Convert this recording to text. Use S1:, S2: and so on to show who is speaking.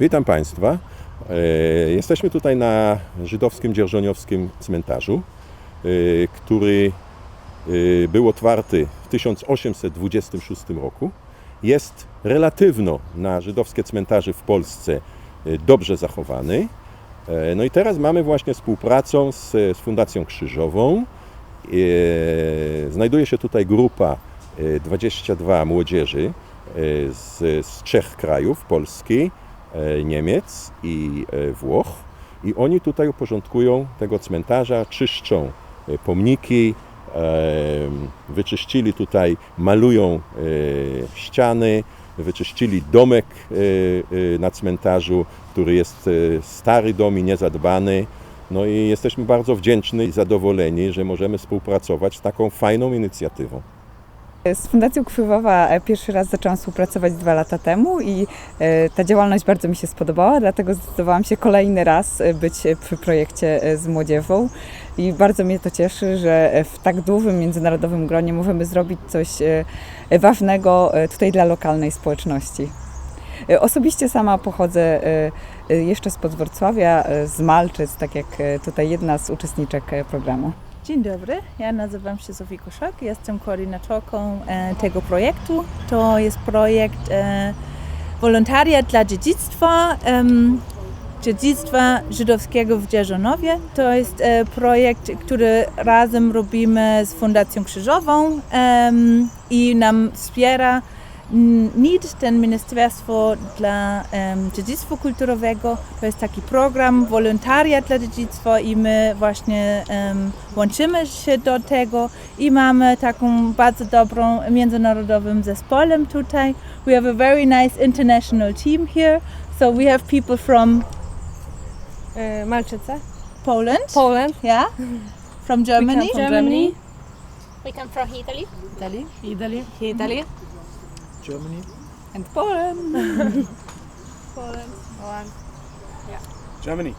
S1: Witam Państwa. E, Jesteśmy tutaj na żydowskim dzierżoniowskim cmentarzu, e, który e, był otwarty w 1826 roku. Jest relatywno na żydowskie cmentarze w Polsce dobrze zachowany. No i teraz mamy właśnie współpracę z, Fundacją Krzyżową. Znajduje się tutaj grupa e, 22 młodzieży z, z trzech krajów, Polski, e, Niemiec i e, Włoch. I oni tutaj uporządkują tego cmentarza, czyszczą pomniki, wyczyścili tutaj, malują ściany, wyczyścili domek na cmentarzu, który jest stary dom i niezadbany. No i jesteśmy bardzo wdzięczni i zadowoleni, że możemy współpracować z taką fajną inicjatywą.
S2: Z Fundacją Krzywowa e, pierwszy raz zaczęłam współpracować dwa lata temu i e, ta działalność bardzo mi się spodobała, dlatego zdecydowałam się kolejny raz e, być przy projekcie z młodzieżą i bardzo mnie to cieszy, że w tak dużym międzynarodowym gronie możemy zrobić coś ważnego tutaj dla lokalnej społeczności. Osobiście sama pochodzę jeszcze spod Wrocławia, e, z Malczyc, tak jak tutaj jedna z uczestniczek programu.
S3: Dzień dobry, ja nazywam się Zofia Koszak, jestem koordynatorką e, tego projektu. To jest projekt e, Wolontariat dla Dziedzictwa, em, Dziedzictwa Żydowskiego w Dzierżonowie. To jest e, projekt, który razem robimy z Fundacją Krzyżową em, i nam wspiera N- NID, ten Ministerstwo dla em, Dziedzictwa Kulturowego. To jest taki program wolontariat dla dziedzictwa i my właśnie em, łączymy się do tego i mamy taką bardzo dobrą międzynarodowym zespołem tutaj. We have a very nice international team here. So we have people from
S4: E, Malczyce.
S3: Poland,
S4: Poland.
S3: yeah, from Germany,
S4: from Germany.
S5: We come from Italy.
S3: Italy,
S4: Italy.
S3: Italy,
S6: Germany.
S3: and Poland.
S4: Poland. Yeah.
S6: Germany.